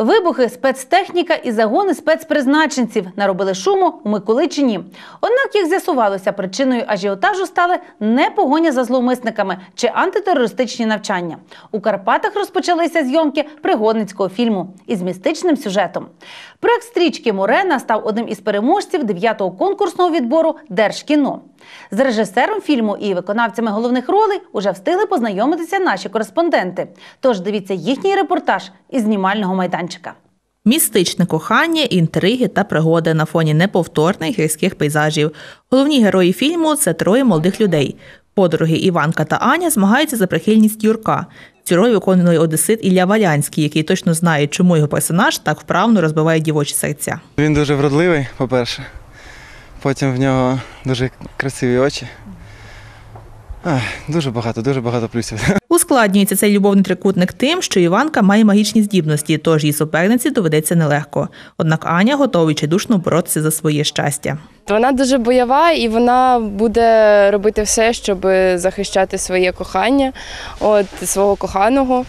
Вибухи, спецтехніка і загони спецпризначенців наробили шуму у Миколичині. Однак, як з'ясувалося, причиною ажіотажу стали не погоня за зловмисниками чи антитерористичні навчання. У Карпатах розпочалися зйомки пригодницького фільму із містичним сюжетом. Проект стрічки Морена став одним із переможців 9-го конкурсного відбору Держкіно. З режисером фільму і виконавцями головних ролей уже встигли познайомитися наші кореспонденти. Тож дивіться їхній репортаж із знімального майданчика. Містичне кохання, інтриги та пригоди на фоні неповторних гірських пейзажів. Головні герої фільму це троє молодих людей. Подруги Іванка та Аня змагаються за прихильність Юрка. Цю роль виконує одесит Ілля Валянський, який точно знає, чому його персонаж так вправно розбиває дівочі серця. Він дуже вродливий, по-перше. Потім в нього дуже красиві очі. Ах, дуже багато, дуже багато плюсів. Ускладнюється цей любовний трикутник тим, що Іванка має магічні здібності, тож її суперниці доведеться нелегко. Однак Аня готова відчайдушно боротися за своє щастя. Вона дуже бойова і вона буде робити все, щоб захищати своє кохання, от свого коханого.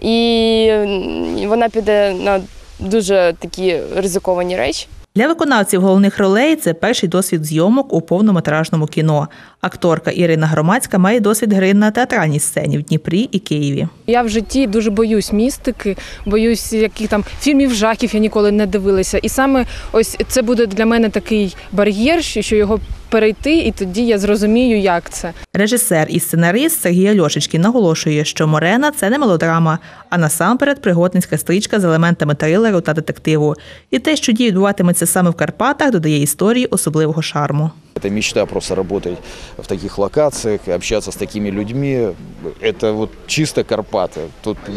І вона піде на дуже такі ризиковані речі. Для виконавців головних ролей це перший досвід зйомок у повнометражному кіно. Акторка Ірина Громадська має досвід гри на театральній сцені в Дніпрі і Києві. Я в житті дуже боюсь містики, боюсь яких там фільмів жахів я ніколи не дивилася. І саме ось це буде для мене такий бар'єр, що його перейти, і тоді я зрозумію, як це. Режисер і сценарист Сергій Альошечкін наголошує, що Морена це не мелодрама, а насамперед пригодницька стрічка з елементами трилеру та детективу. І те, що дія відбуватиметься саме в Карпатах, додає історії особливого шарму. Это мечта просто работать в таких локациях, общаться с такими людьми. Это вот чисто Карпаты. Тут м,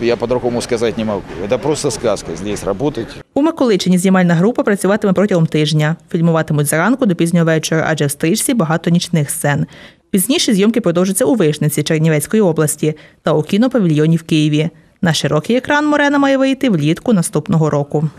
я по-другому сказать не могу. Это просто сказка здесь работать. У Миколичині знімальна група працюватиме протягом тижня. Фільмуватимуть зранку до пізнього вечора, адже в стрічці багато нічних сцен. Пізніше зйомки продовжаться у Вишниці Чернівецької області та у кінопавільйоні в Києві. На широкий екран Морена має вийти влітку наступного року.